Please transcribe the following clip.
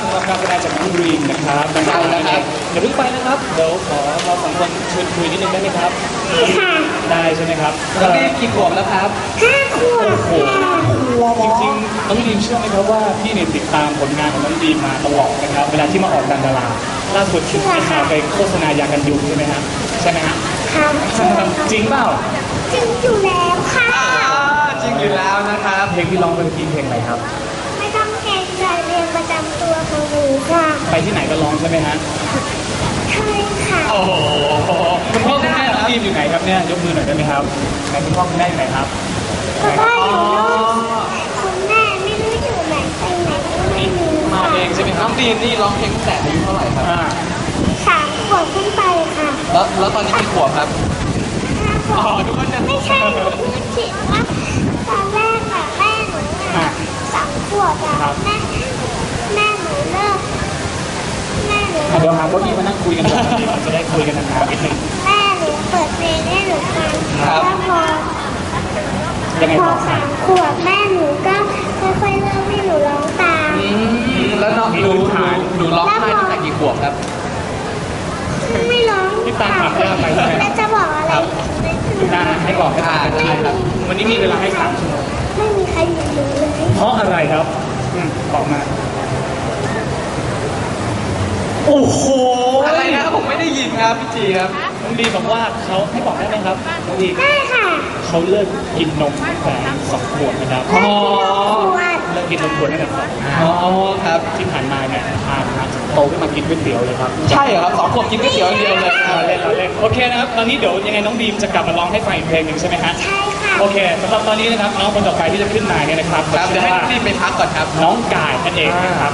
ครับดังๆนะครับอย่าเพิ่งไปนะครับ เดี๋ยวขอเราสองคนชวนคุยนิดนึงได้ไหมครับ ค่ะได้ใช่ไหมครับน้องดีมกี่ขวบแล้วครับห้าขวบค่ะจริงๆน้องดีมเชื่อไหมครับว่าพี่เนี่ยติดตามผลงานของน้องดีมมาตลอดนะครับ เวลาที่มาออกดันดาราล่าสุดที่ไปหาไปโฆษณายากันยุงใช่ไหมฮะใช่ไหมฮะค่ะใช่ค่ะจริงเปล่าจริงอยู่แล้วค่ะอ่าจริงอยู่แล้วนะครับเพลงที่ร้องเป็นเพลงอะไรครับ ค่ะไปที่ไหนก็ร้องใช่ไหมฮะใช่ค่ะโอ้โหคุณพ่อคุณแม่น้องดีมอยู่ไหนครับเนี่ยยกมือหน่อยได้ไหมครับไหนคุณพ่อคุณแม่อยู่ไหนครับก็ได้อยู่นู่นคุณแม่ไม่รู้อยู่ไหนไปไหนก็ไม่รู้มาค่ะเองใช่ไหมคน้รัอบงดีมนี่ร้องเพลงตั้งแต่อายุเท่าไหร่ครับ อ่าสามขวบขึ้นไปค่ะแล้วแล้วตอนนี้กี่ขวบครับห้าขวอ๋อบดูว่าจะไม่ใช่หนูพูดผิดว่าตอนแรกอะแม่หนู อะ อะสามขวบอะ ครับ แม่แม่หนูเลิกแม่หนู อะเดี๋ยวหาเก้าอี้มานั่งคุยกันก่อนดีจะได้คุยกั นนานๆนิดนึงแม่หนูเปิดเพลงให้หนูฟังครับแล้วพอยังไงพอต่อสามขวบแม่หนูก็ค่อยๆเริ่มให้หนูร้องตามอืมแล้วน้องหนูหนูหนูร้องไห้ตั้งแต่กี่ขวบครับ ไม่ร้องพี่ตามถามยากไปใช่ไหม แล้วจะบอกอะไรคุณนาให้บอกให้ตามได้ครับ วันนี้มีเวลาให้สามชั่วโมงไม่มีใครอยู่เลยเพราะอะไรครับอืมบอกมา โอ้โห ผมไม่ได้ยินครับพี่จีครับน้องดีบอกว่าเขาให้บอกได้ไหมครับน้องดีได้ค่ะเขาเลิกกินนมตั้งแต่สองขวบนะครับอ๋อขวดเลิกกินนมขวดตั้งแต่สองอ๋อครับ ที่ผ่านมาเนี่ยพาพาโตขึ้นมากินก๋วยเตี๋ยวเลยครับใช่เหรอครับสองขวบกินก๋วยเตี๋ยวอย่างเดียวเลยคเรารับเล่นเราเล่นโอเคนะครับตอนนี้เดี๋ยวยังไงน้องดีมจะกลับมาร้องให้ฟังอีกเพลงหนึ่งใช่ไหมฮะใช่ค่ะโอเคสำหรับตอนนี้นะครับน้องคนต่อไปที่จะขึ้นมาเนี่ยนะครับครับเดี๋ยวให้ชื่อว่ารีบไปพักก่อนครับน้องกายนั่นเองนะครับ